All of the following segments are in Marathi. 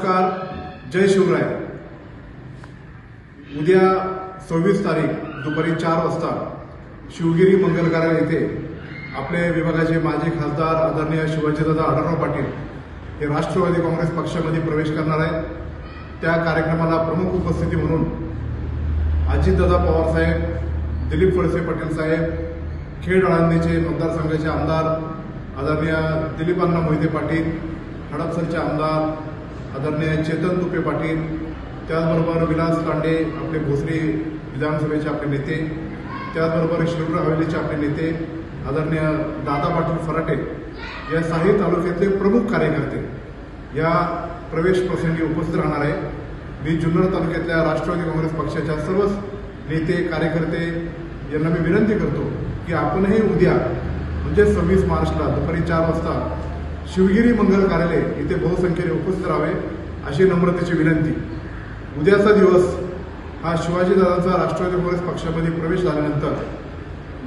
नमस्कार जय शिवराय. उद्या सव्वीस तारीख दुपारी चार वाजता शिवगिरी मंगल कार्यालय येथे आपले विभागाचे माजी खासदार आदरणीय शिवाजीदादा आढळराव पाटील हे राष्ट्रवादी काँग्रेस पक्षामध्ये प्रवेश करणार आहेत. त्या कार्यक्रमाला प्रमुख उपस्थिती म्हणून अजितदादा पवार साहेब दिलीप वळसे पाटील साहेब खेड आळंदीचे मतदारसंघाचे आमदार आदरणीय दिलीपांना मोहिते पाटील हडपसरचे आमदार आदरणीय चेतन तुपे पाटील त्याचबरोबर विलास लांडे आपले भोसरी विधानसभेचे आपले नेते त्याचबरोबर शिरूर हवेलीचे आपले नेते आदरणीय दादा पाटील फराटे या साही तालुक्यातले प्रमुख कार्यकर्ते या प्रवेश प्रसंगी उपस्थित राहणार आहे. मी जुन्नर तालुक्यातल्या राष्ट्रवादी काँग्रेस पक्षाच्या सर्वच नेते कार्यकर्ते यांना मी विनंती करतो की आपणही उद्या म्हणजे सव्वीस मार्चला दुपारी चार वाजता शिवगिरी मंगल कार्यालय इथे बहुसंख्येने उपस्थित राहावे अशी नम्रतेची विनंती. उद्याचा दिवस हा शिवाजीदादांचा राष्ट्रवादी काँग्रेस पक्षामध्ये प्रवेश झाल्यानंतर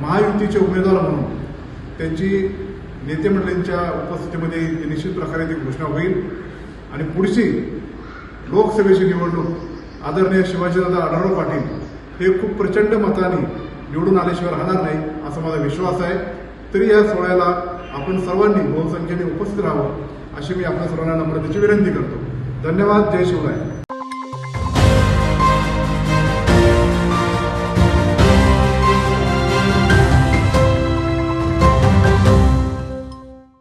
महायुतीचे उमेदवार म्हणून त्यांची नेते मंडळींच्या उपस्थितीमध्ये निश्चित प्रकारे ती घोषणा होईल. आणि पुढची लोकसभेची निवडणूक आदरणीय शिवाजीदादा आढळराव पाटील हे खूप प्रचंड मताने निवडून आल्याशिवाय राहणार नाही असा माझा विश्वास आहे. तरी या सोहळ्याला आपण सर्वांनी बहुसंख्येने उपस्थित राहावं अशी मी आपल्या सर्वांना नम्रतेची विनंती करतो. धन्यवाद. जय शिवराय.